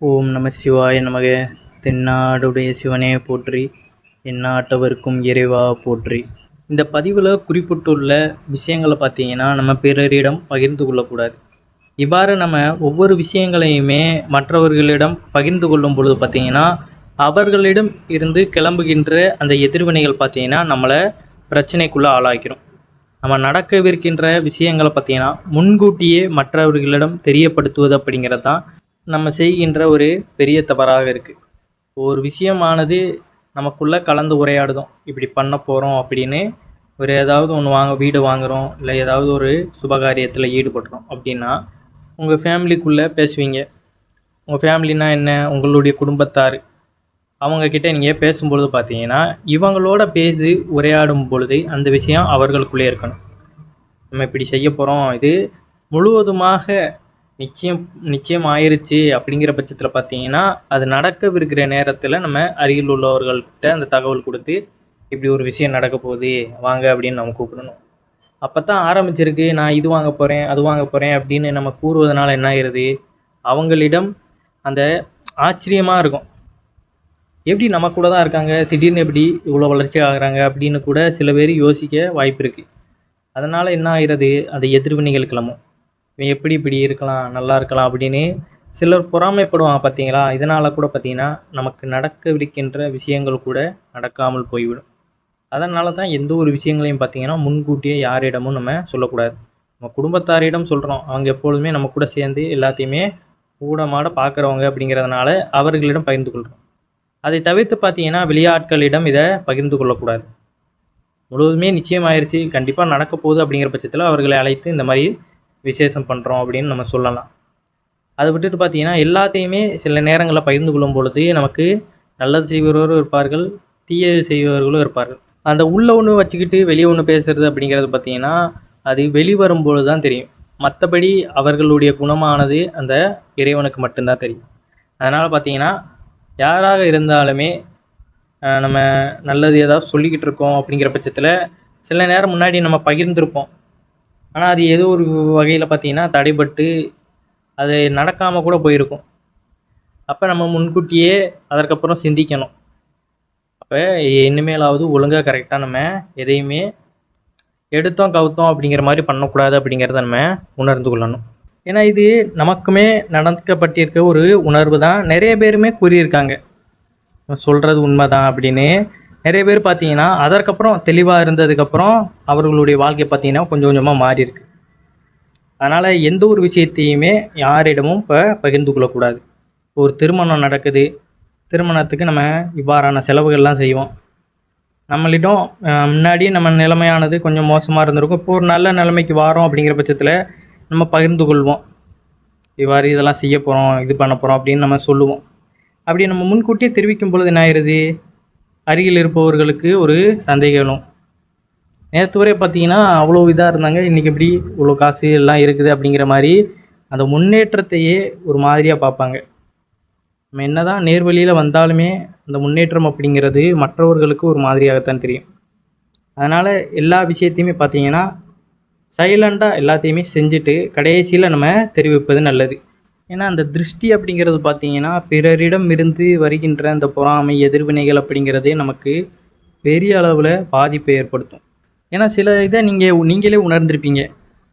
ஓம் நம சிவாய நமக. தென்னாடுடைய சிவனே போற்றி எண்ணாட்டவருக்கும் இறைவா போற்றி. இந்த பதிவில் குறிப்பிட்டுள்ள விஷயங்களை பார்த்தீங்கன்னா நம்ம பிறரிடம் பகிர்ந்து கொள்ளக்கூடாது. இவ்வாறு நம்ம ஒவ்வொரு விஷயங்களையுமே மற்றவர்களிடம் பகிர்ந்து கொள்ளும் பொழுது பார்த்தீங்கன்னா அவர்களிடம் இருந்து கிளம்புகின்ற அந்த எதிர்வினைகள் பார்த்தீங்கன்னா நம்மளை பிரச்சனைக்குள்ளே ஆளாக்கிறோம் நம்ம நடக்கவிருக்கின்ற விஷயங்களை பார்த்தீங்கன்னா முன்கூட்டியே மற்றவர்களிடம் தெரியப்படுத்துவது அப்படிங்கிறது தான் நம்ம செய்கின்ற ஒரு பெரிய தவறாக இருக்குது ஒரு விஷயமானது நமக்குள்ளே கலந்து உரையாடுதோம். இப்படி பண்ண போகிறோம் அப்படின்னு ஒரு ஏதாவது ஒன்று வாங்க வீடு வாங்குகிறோம் இல்லை ஏதாவது ஒரு சுபகாரியத்தில் ஈடுபடுறோம் அப்படின்னா உங்கள் ஃபேமிலிக்குள்ளே பேசுவீங்க. உங்கள் ஃபேமிலினா என்ன? உங்களுடைய குடும்பத்தார். அவங்கக்கிட்ட நீங்கள் பேசும்பொழுது பார்த்தீங்கன்னா இவங்களோட பேசி உரையாடும் பொழுது அந்த விஷயம் அவர்களுக்குள்ளே இருக்கணும். நம்ம இப்படி செய்ய போகிறோம் இது முழுவதுமாக நிச்சயம் நிச்சயம் ஆயிருச்சு அப்படிங்கிற பட்சத்தில் பார்த்தீங்கன்னா அது நடக்கவிருக்கிற நேரத்தில் நம்ம அருகில் உள்ளவர்கள்கிட்ட அந்த தகவல் கொடுத்து இப்படி ஒரு விஷயம் நடக்க போகுது வாங்க அப்படின்னு நம்ம கூப்பிடணும். அப்போ தான் ஆரம்பிச்சிருக்கு நான் இது வாங்க போகிறேன் அது வாங்க போகிறேன் அப்படின்னு நம்ம கூறுவதனால என்ன ஆயிடுது அவங்களிடம் அந்த ஆச்சரியமாக இருக்கும். எப்படி நம்ம கூட தான் இருக்காங்க திடீர்னு எப்படி இவ்வளோ வளர்ச்சி ஆகிறாங்க அப்படின்னு கூட சில பேர் யோசிக்க வாய்ப்பு இருக்குது அதனால் என்ன ஆகிறது அந்த எதிர்வினைகள் கிளம்பும். இவன் எப்படி இப்படி இருக்கலாம் நல்லா இருக்கலாம் அப்படின்னு சிலர் பொறாமைப்படுவாங்க பார்த்தீங்களா? இதனால் கூட பார்த்தீங்கன்னா நமக்கு நடக்கவிருக்கின்ற விஷயங்கள் கூட நடக்காமல் போய்விடும். அதனால தான் எந்த ஒரு விஷயங்களையும் பார்த்தீங்கன்னா முன்கூட்டியே யாரிடமும் நம்ம சொல்லக்கூடாது. நம்ம குடும்பத்தாரிடம் சொல்கிறோம் அவங்க எப்பொழுதுமே நம்ம கூட சேர்ந்து எல்லாத்தையுமே ஊடமாட பார்க்குறவங்க அப்படிங்கிறதுனால அவர்களிடம் பகிர்ந்து கொள்கிறோம் அதை தவிர்த்து பார்த்தீங்கன்னா வெளியாட்களிடம் இதை பகிர்ந்து கொள்ளக்கூடாது. முழுவதுமே நிச்சயமாயிருச்சு. கண்டிப்பாக நடக்க போகுது அப்படிங்கிற பட்சத்தில் அவர்களை அழைத்து இந்த மாதிரி விசேஷம் பண்ணுறோம் அப்படின்னு நம்ம சொல்லலாம். அதை விட்டுட்டு பார்த்தீங்கன்னா எல்லாத்தையுமே சில நேரங்களில் பகிர்ந்து கொள்ளும் பொழுது நமக்கு நல்லது செய்பவர்களும் இருப்பார்கள் தீயது செய்பவர்களும் இருப்பார்கள். அந்த உள்ள ஒன்று வச்சுக்கிட்டு வெளியே ஒன்று பேசுறது அப்படிங்கிறது பார்த்தீங்கன்னா அது வெளிவரும்பொழுது தான் தெரியும். மற்றபடி அவர்களுடைய குணமானது அந்த இறைவனுக்கு மட்டும்தான் தெரியும். அதனால் பார்த்தீங்கன்னா யாராக இருந்தாலுமே நம்ம நல்லது ஏதாவது சொல்லிக்கிட்டு இருக்கோம் அப்படிங்கிற பட்சத்தில் சில நேரம் முன்னாடி நம்ம பகிர்ந்திருப்போம். ஆனால் அது ஏதோ ஒரு வகையில் பார்த்தீங்கன்னா தடைபட்டு அது நடக்காமல் கூட போயிருக்கும். அப்போ நம்ம முன்கூட்டியே அதற்கப்புறம் சிந்திக்கணும். அப்போ இனிமேலாவது ஒழுங்காக கரெக்டாக நம்ம எதையுமே எடுத்தோம் கவுத்தோம் அப்படிங்கிற மாதிரி பண்ணக்கூடாது அப்படிங்கிறத நம்ம உணர்ந்து கொள்ளணும். ஏன்னா இது நமக்குமே நடக்கப்பட்டிருக்க ஒரு உணர்வு தான். நிறைய பேருமே கூறியிருக்காங்க. சொல்கிறது உண்மை தான் அப்படின்னு. நிறைய பேர் பார்த்தீங்கன்னா அதற்கப்புறம் தெளிவாக இருந்ததுக்கப்புறம் அவர்களுடைய வாழ்க்கை பார்த்தீங்கன்னா கொஞ்சம் கொஞ்சமாக மாறி இருக்கு. அதனால் எந்த ஒரு விஷயத்தையுமே யாரிடமும் இப்போ பகிர்ந்து கொள்ளக்கூடாது. ஒரு திருமணம் நடக்குது. திருமணத்துக்கு நம்ம இவ்வாறான செலவுகள்லாம் செய்வோம். நம்மளிடம் முன்னாடி நம்ம நிலைமையானது கொஞ்சம் மோசமாக இருந்திருக்கும். இப்போ ஒரு நல்ல நிலைமைக்கு வாரோம் அப்படிங்கிற பட்சத்தில் நம்ம பகிர்ந்து கொள்வோம். இவ்வாறு இதெல்லாம் செய்ய போகிறோம் இது பண்ண போகிறோம் அப்படின்னு நம்ம சொல்லுவோம். அப்படி நம்ம முன்கூட்டியே தெரிவிக்கும் பொழுது என்ன ஆயிடுது அருகில் இருப்பவர்களுக்கு ஒரு சந்தேகம். நேற்று வரை பார்த்தீங்கன்னா அவ்வளோ இதாக இருந்தாங்க. இன்றைக்கி எப்படி இவ்வளோ காசு எல்லாம் இருக்குது அப்படிங்கிற மாதிரி அந்த முன்னேற்றத்தையே ஒரு மாதிரியாக பார்ப்பாங்க. நம்ம என்ன தான் நேர்வழியில் வந்தாலுமே அந்த முன்னேற்றம் அப்படிங்கிறது மற்றவர்களுக்கு ஒரு மாதிரியாகத்தான் தெரியும். அதனால் எல்லா விஷயத்தையுமே பார்த்தீங்கன்னா சைலண்டாக எல்லாத்தையுமே செஞ்சுட்டு கடைசியில் நம்ம தெரிவிப்பது நல்லது. ஏன்னா அந்த திருஷ்டி அப்படிங்கிறது பார்த்தீங்கன்னா பிறரிடம் இருந்து வருகின்ற அந்த பொறாமை எதிர்வினைகள் அப்படிங்கிறதே நமக்கு பெரிய அளவில் பாதிப்பை ஏற்படுத்தும். ஏன்னா சில இதை நீங்கள் நீங்களே உணர்ந்திருப்பீங்க.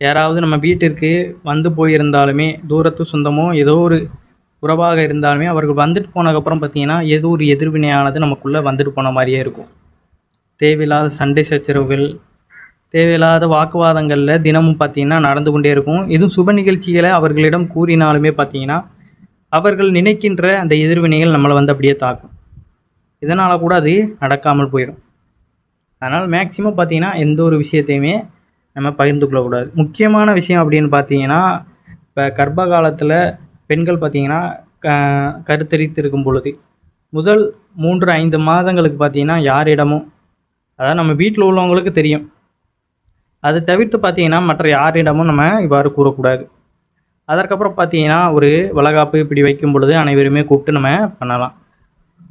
யாராவது நம்ம வீட்டிற்கு வந்து போயிருந்தாலுமே தூரத்து சொந்தமோ ஏதோ ஒரு உறவாக இருந்தாலுமே அவர்கள் வந்துட்டு போனதுக்கப்புறம் பார்த்தீங்கன்னா ஏதோ ஒரு எதிர்வினையானது நமக்குள்ளே வந்துட்டு போன மாதிரியே இருக்கும். தேவையில்லாத சண்டை சச்சரவுகள் தேவையில்லாத வாக்குவாதங்களில் தினமும் பார்த்தீங்கன்னா நடந்து கொண்டே இருக்கும். இதுவும் சுப நிகழ்ச்சிகளை அவர்களிடம் கூறினாலுமே பார்த்தீங்கன்னா அவர்கள் நினைக்கின்ற அந்த எதிர்வினைகள் நம்மளை வந்து அப்படியே தாக்கும். இதனால் கூட அது நடக்காமல் போயிடும். அதனால் மேக்சிமம் பார்த்திங்கன்னா எந்த ஒரு விஷயத்தையுமே நம்ம பகிர்ந்து கொள்ளக்கூடாது. முக்கியமான விஷயம் அப்படின்னு பார்த்தீங்கன்னா இப்போ கர்ப்ப காலத்தில் பெண்கள் பார்த்திங்கன்னா க கருத்தரித்து இருக்கும் பொழுது முதல் மூன்று ஐந்து மாதங்களுக்கு பார்த்தீங்கன்னா யாரிடமும் அதாவது நம்ம வீட்டில் உள்ளவங்களுக்கு தெரியும். அது தவிர்த்து பார்த்தீங்கன்னா மற்ற யாரிடமும் நம்ம இவ்வாறு கூறக்கூடாது. அதற்கப்புறம் பார்த்தீங்கன்னா ஒரு வளகாப்பு இப்படி வைக்கும் பொழுது அனைவருமே கூப்பிட்டு நம்ம பண்ணலாம்.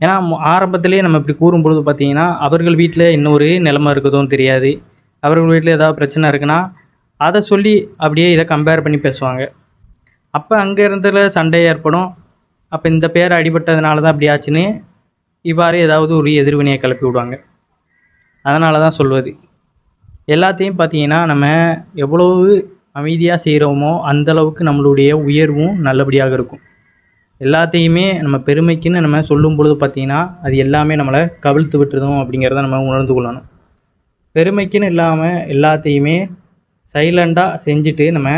ஏன்னா ஆரம்பத்திலே ஆரம்பத்திலேயே நம்ம இப்படி கூறும் பொழுது பார்த்தீங்கன்னா அவர்கள் வீட்டில் இன்னொரு நிலைமை இருக்குதும் தெரியாது. அவர்கள் வீட்டில் ஏதாவது பிரச்சனை இருக்குன்னா அதை சொல்லி அப்படியே இதை கம்பேர் பண்ணி பேசுவாங்க. அப்போ அங்கே இருந்ததில் சண்டை ஏற்படும். அப்போ இந்த பேர் அடிபட்டதுனால தான் அப்படி ஆச்சுன்னு இவ்வாறு ஏதாவது ஒரு எதிர்வினையை கிளப்பி விடுவாங்க. அதனால தான் சொல்வது. எல்லாத்தையும் பார்த்தீங்கன்னா நம்ம எவ்வளவு அமைதியாக செய்கிறோமோ அந்த அளவுக்கு நம்மளுடைய உயர்வும் நல்லபடியாக இருக்கும். எல்லாத்தையுமே நம்ம பெருமைக்குன்னு நம்ம சொல்லும் பொழுது பார்த்தீங்கன்னா அது எல்லாமே நம்மளை கவிழ்த்து விட்டுருதோம் அப்படிங்கிறத நம்ம உணர்ந்து கொள்ளணும். பெருமைக்குன்னு இல்லாமல் எல்லாத்தையுமே சைலண்டாக செஞ்சுட்டு நம்ம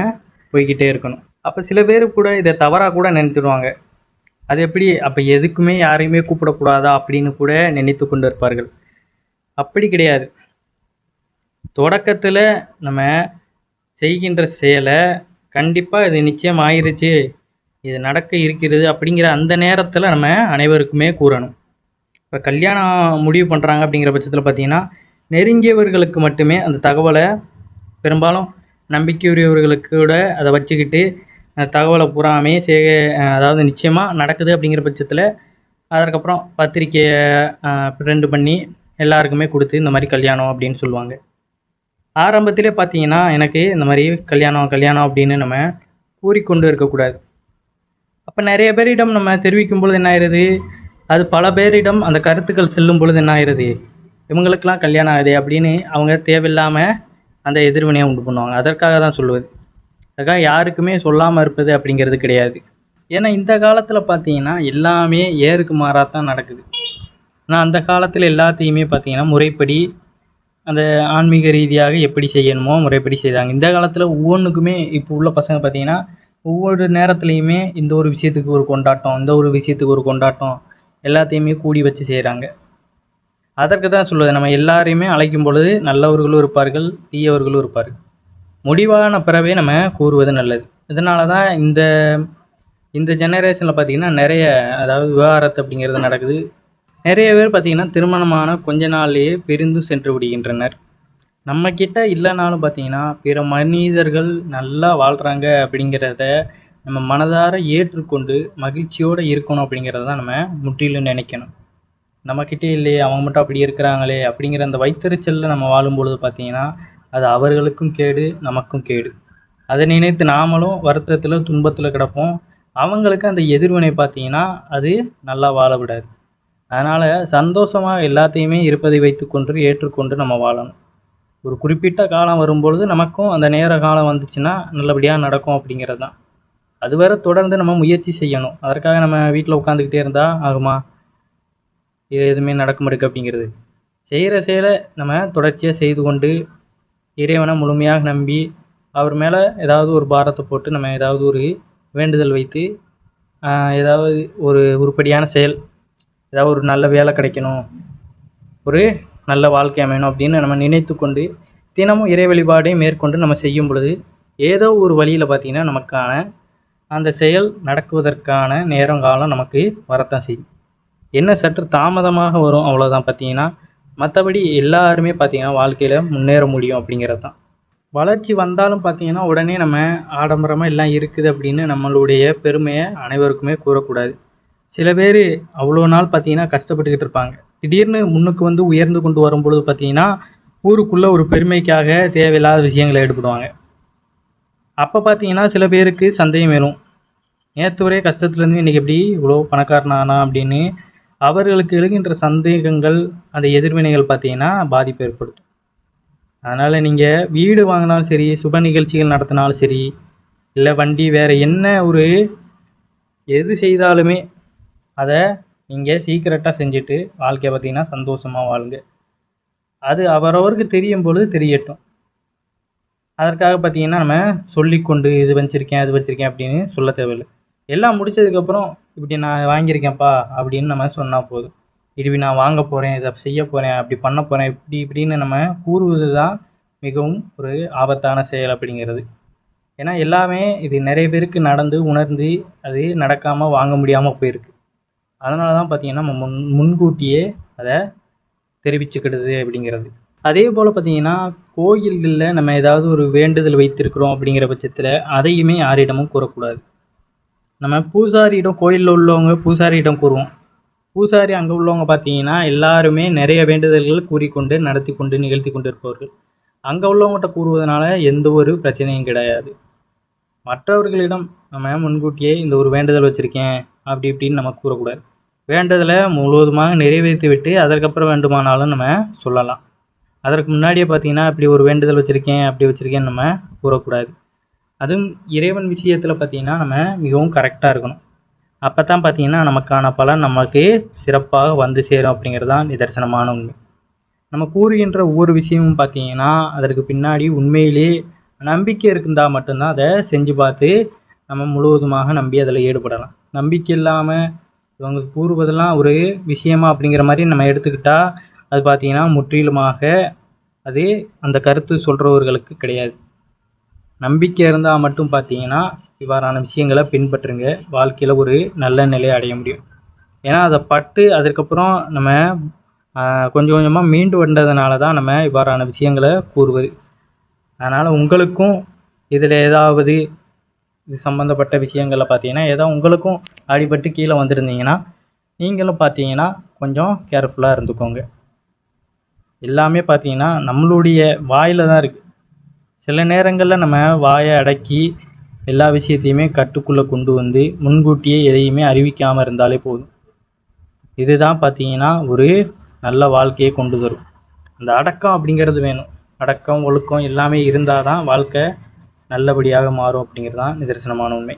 போய்கிட்டே இருக்கணும். அப்போ சில பேர் கூட இதை தவறாக கூட நினைத்துடுவாங்க அது எப்படி? அப்போ எதுக்குமே யாரையுமே கூப்பிடக்கூடாதா அப்படின்னு கூட நினைத்து கொண்டு இருப்பார்கள் அப்படி கிடையாது. தொடக்கத்தில் நம்ம செய்கின்ற செயலை கண்டிப்பாக இது நிச்சயம் ஆயிருச்சு இது நடக்க இருக்கிறது அப்படிங்கிற அந்த நேரத்தில் நம்ம அனைவருக்குமே கூறணும். இப்போ கல்யாணம் முடிவு பண்ணுறாங்க அப்படிங்கிற பட்சத்தில் பார்த்திங்கன்னா நெருங்கியவர்களுக்கு மட்டுமே அந்த தகவலை பெரும்பாலும் நம்பிக்கையுரியவர்களுக்கு கூட அதை வச்சுக்கிட்டு தகவலை பூராமே சே அதாவது நிச்சயமாக நடக்குது அப்படிங்கிற பட்சத்தில் அதற்கப்புறம் பத்திரிக்கையை ரெண்டு பண்ணி எல்லாருக்குமே கொடுத்து இந்த மாதிரி கல்யாணம் அப்படின்னு சொல்லுவாங்க. ஆரம்பத்திலே பார்த்தீங்கன்னா எனக்கு இந்த மாதிரி கல்யாணம் கல்யாணம் அப்படின்னு நம்ம கூறிக்கொண்டு இருக்கக்கூடாது. அப்போ நிறைய பேரிடம் நம்ம தெரிவிக்கும் பொழுது என்ன ஆயிடுது அது பல பேரிடம் அந்த கருத்துக்கள் செல்லும் பொழுது என்ன ஆயிடுது இவங்களுக்கெல்லாம் கல்யாணம் ஆகுது அப்படின்னு அவங்க தேவையில்லாமல் அந்த எதிர்வினையை உண்டு பண்ணுவாங்க. அதற்காக தான் சொல்லுவது. அதுக்காக யாருக்குமே சொல்லாமல் இருப்பது அப்படிங்கிறது கிடையாது. ஏன்னா இந்த காலத்தில் பார்த்தீங்கன்னா எல்லாமே ஏருக்கு மாறாக தான் நடக்குது. ஆனால் அந்த காலத்தில் எல்லாத்தையுமே பார்த்தீங்கன்னா முறைப்படி அந்த ஆன்மீக ரீதியாக எப்படி செய்யணுமோ முறைப்படி செய்தாங்க. இந்த காலத்தில் ஒவ்வொன்றுக்குமே இப்போ உள்ள பசங்க பார்த்தீங்கன்னா ஒவ்வொரு நேரத்துலையுமே இந்த ஒரு விஷயத்துக்கு ஒரு கொண்டாட்டம் இந்த ஒரு விஷயத்துக்கு ஒரு கொண்டாட்டம் எல்லாத்தையுமே கூடி வச்சு செய்கிறாங்க அதற்கு தான் சொல்லுவது நம்ம எல்லாரையுமே அழைக்கும் பொழுது நல்லவர்களும் இருப்பார்கள் தீயவர்களும் இருப்பார்கள். முடிவான பிறவே நம்ம கூறுவது நல்லது. இதனால தான் இந்த இந்த ஜெனரேஷனில் பார்த்திங்கன்னா நிறைய அதாவது விவகாரத்து அப்படிங்கிறது நடக்குது. நிறைய பேர் பார்த்திங்கன்னா திருமணமான கொஞ்ச நாள்லேயே பிரிந்து சென்று விடுகின்றனர். நம்மக்கிட்ட இல்லைனாலும் பார்த்தீங்கன்னா பிற மனிதர்கள் நல்லா வாழ்கிறாங்க அப்படிங்கிறத நம்ம மனதார ஏற்றுக்கொண்டு மகிழ்ச்சியோடு இருக்கணும் அப்படிங்கிறத தான் நம்ம முற்றிலும் நினைக்கணும். நம்மக்கிட்டே இல்லையே அவங்க மட்டும் அப்படி இருக்கிறாங்களே அப்படிங்கிற அந்த வைத்தறிச்சலில் நம்ம வாழும்பொழுது பார்த்தீங்கன்னா அது அவர்களுக்கும் கேடு நமக்கும் கேடு. அதை நினைத்து நாமளும் வருத்தத்தில் துன்பத்தில் கிடப்போம். அவங்களுக்கு அந்த எதிர்வினை பார்த்தீங்கன்னா அது நல்லா வாழ விடாது. அதனால் சந்தோஷமாக எல்லாத்தையுமே இருப்பதை வைத்துக்கொண்டு ஏற்றுக்கொண்டு நம்ம வாழணும். ஒரு குறிப்பிட்ட காலம் வரும்பொழுது நமக்கும் அந்த நேர காலம் வந்துச்சுன்னா நல்லபடியாக நடக்கும் அப்படிங்கிறது தான். அது வரை தொடர்ந்து நம்ம முயற்சி செய்யணும். அதற்காக நம்ம வீட்டில் உட்காந்துக்கிட்டே இருந்தால் ஆகுமா? இது எதுவுமே நடக்க மாட்டுக்கு அப்படிங்கிறது. செய்கிற செயலை நம்ம தொடர்ச்சியாக செய்து கொண்டு இறைவனை முழுமையாக நம்பி அவர் மேலே ஏதாவது ஒரு பாரத்தை போட்டு நம்ம ஏதாவது ஒரு வேண்டுதல் வைத்து ஏதாவது ஒரு உருப்படியான செயல் ஏதாவது ஒரு நல்ல வேலை கிடைக்கணும் ஒரு நல்ல வாழ்க்கை அமையணும் அப்படின்னு நம்ம நினைத்து கொண்டு தினமும் இறை வழிபாடை மேற்கொண்டு நம்ம செய்யும் பொழுது ஏதோ ஒரு வழியில் பார்த்திங்கன்னா நமக்கான அந்த செயல் நடக்குவதற்கான நேரம் காலம் நமக்கு வரத்தான் செய்யும். என்ன சற்று தாமதமாக வரும் அவ்வளோதான் பார்த்தீங்கன்னா மற்றபடி எல்லாருமே பார்த்திங்கன்னா வாழ்க்கையில் முன்னேற முடியும் அப்படிங்கிறது தான். வளர்ச்சி வந்தாலும் பார்த்தீங்கன்னா உடனே நம்ம ஆடம்பரமாக எல்லாம் இருக்குது அப்படின்னு நம்மளுடைய பெருமையை அனைவருக்குமே கூறக்கூடாது. சில பேர் அவ்வளோ நாள் பார்த்தீங்கன்னா கஷ்டப்பட்டுக்கிட்டு இருப்பாங்க. திடீர்னு முன்னுக்கு வந்து உயர்ந்து கொண்டு வரும்பொழுது பார்த்தீங்கன்னா ஊருக்குள்ளே ஒரு பெருமைக்காக தேவையில்லாத விஷயங்களை ஈடுபடுவாங்க அப்போ பார்த்தீங்கன்னா சில பேருக்கு சந்தேகம் வரும் நேற்று ஒரே கஷ்டத்துலேருந்து இன்றைக்கி எப்படி இவ்வளோ பணக்காரனானா அப்படின்னு அவர்களுக்கு எழுகின்ற சந்தேகங்கள் அந்த எதிர்வினைகள் பார்த்தீங்கன்னா பாதிப்பு ஏற்படுத்தும். அதனால் நீங்கள் வீடு வாங்கினாலும் சரி சுப நிகழ்ச்சிகள் நடத்தினாலும் சரி இல்லை வண்டி வேறு என்ன ஒரு எது செய்தாலுமே அதை நீங்கள் சீக்கிரட்டாக செஞ்சுட்டு வாழ்க்கையை பார்த்தீங்கன்னா சந்தோஷமாக வாழுங்க. அது அவரவருக்கு தெரியும் பொழுது தெரியட்டும். அதற்காக பார்த்தீங்கன்னா நம்ம சொல்லிக்கொண்டு இது வச்சுருக்கேன் அது வச்சுருக்கேன் அப்படின்னு சொல்ல தேவையில்லை. எல்லாம் முடித்ததுக்கப்புறம் இப்படி நான் வாங்கியிருக்கேன்ப்பா அப்படின்னு நம்ம சொன்னால் போதும். இப்படி நான் வாங்க போகிறேன் இதை செய்ய போகிறேன் அப்படி பண்ண போகிறேன் இப்படி இப்படின்னு நம்ம கூறுவது தான் மிகவும் ஒரு ஆபத்தான செயல் அப்படிங்கிறது. ஏன்னா எல்லாமே இது நிறைய பேருக்கு நடந்து உணர்ந்து அது நடக்காமல் வாங்க முடியாமல் போயிருக்கு. அதனால தான் பார்த்தீங்கன்னா நம்ம முன் முன்கூட்டியே அதை தெரிவிச்சுக்கிடுது அப்படிங்கிறது. அதே போல் பார்த்தீங்கன்னா கோயில்களில் நம்ம ஏதாவது ஒரு வேண்டுதல் வைத்திருக்கிறோம் அப்படிங்கிற பட்சத்தில் அதையுமே யாரிடமும் கூறக்கூடாது. நம்ம பூசாரியிடம் கோயிலில் உள்ளவங்க பூசாரியிடம் கூறுவோம். பூசாரி அங்கே உள்ளவங்க பார்த்தீங்கன்னா எல்லாருமே நிறைய வேண்டுதல்கள் கூறிக்கொண்டு நடத்தி கொண்டு நிகழ்த்தி கொண்டு இருப்பவர்கள். அங்கே உள்ளவங்ககிட்ட கூறுவதனால எந்த ஒரு பிரச்சனையும் கிடையாது. மற்றவர்களிடம் நம்ம முன்கூட்டியே இந்த ஒரு வேண்டுதல் வச்சுருக்கேன் அப்படி இப்படின்னு நம்ம கூறக்கூடாது. வேண்டுதலை முழுவதுமாக நிறைவேற்றி விட்டு அதற்கப்புறம் வேண்டுமானாலும் நம்ம சொல்லலாம். அதற்கு முன்னாடியே பார்த்தீங்கன்னா இப்படி ஒரு வேண்டுதல் வச்சுருக்கேன் அப்படி வச்சுருக்கேன்னு நம்ம கூறக்கூடாது. அதுவும் இறைவன் விஷயத்தில் பார்த்தீங்கன்னா நம்ம மிகவும் கரெக்டாக இருக்கணும். அப்போ தான் பார்த்தீங்கன்னா நமக்கான பலன் நமக்கு சிறப்பாக வந்து சேரும் அப்படிங்கிறது தான் நிதர்சனமான உண்மை. நம்ம கூறுகின்ற ஒவ்வொரு விஷயமும் பார்த்தீங்கன்னா அதற்கு பின்னாடி உண்மையிலே நம்பிக்கை இருந்தால் மட்டும்தான் அதை செஞ்சு பார்த்து நம்ம முழுவதுமாக நம்பி அதில் ஈடுபடலாம். நம்பிக்கை இல்லாமல் இவங்க கூறுவதெல்லாம் ஒரு விஷயமா அப்படிங்கிற மாதிரி நம்ம எடுத்துக்கிட்டால் அது பார்த்தீங்கன்னா முற்றிலுமாக அது அந்த கருத்து சொல்கிறவர்களுக்கு கிடையாது. நம்பிக்கை இருந்தால் மட்டும் பார்த்தீங்கன்னா இவ்வாறான விஷயங்களை பின்பற்றுங்க. வாழ்க்கையில் ஒரு நல்ல நிலையை அடைய முடியும். ஏன்னா அதை பட்டு அதுக்கப்புறம் நம்ம கொஞ்சம் கொஞ்சமாக மீண்டு வந்ததுனால தான் நம்ம இவ்வாறான விஷயங்களை கூறுவது. அதனால் உங்களுக்கும் இதில் ஏதாவது இது சம்மந்தப்பட்ட விஷயங்களில் பார்த்தீங்கன்னா ஏதோ உங்களுக்கும் அடிபட்டு கீழே வந்திருந்தீங்கன்னா நீங்களும் பார்த்தீங்கன்னா கொஞ்சம் கேர்ஃபுல்லாக இருந்துக்கோங்க. எல்லாமே பார்த்தீங்கன்னா நம்மளுடைய வாயில் தான் இருக்குது சில நேரங்களில் நம்ம வாயை அடக்கி எல்லா விஷயத்தையுமே கட்டுக்குள்ளே கொண்டு வந்து முன்கூட்டியே எதையுமே அறிவிக்காமல் இருந்தாலே போதும். இதுதான் பார்த்தீங்கன்னா ஒரு நல்ல வாழ்க்கையை கொண்டு வரும் அந்த அடக்கம் அப்படிங்கிறது வேணும். அடக்கம் ஒழுக்கம் எல்லாமே இருந்தால் தான் வாழ்க்கை நல்லபடியாக மாறும் அப்படிங்கிறது தான் நிதர்சனமான உண்மை.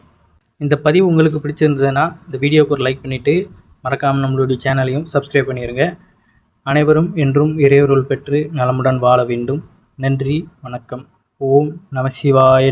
இந்த பதிவு உங்களுக்கு பிடிச்சிருந்ததுன்னா இந்த வீடியோக்கு ஒரு லைக் பண்ணிவிட்டு மறக்காமல் நம்மளுடைய சேனலையும் சப்ஸ்கிரைப் பண்ணிடுங்க அனைவரும் என்றும் இறையொருள் பெற்று நலமுடன் வாழ வேண்டும். நன்றி வணக்கம். ஓம் நம சிவாய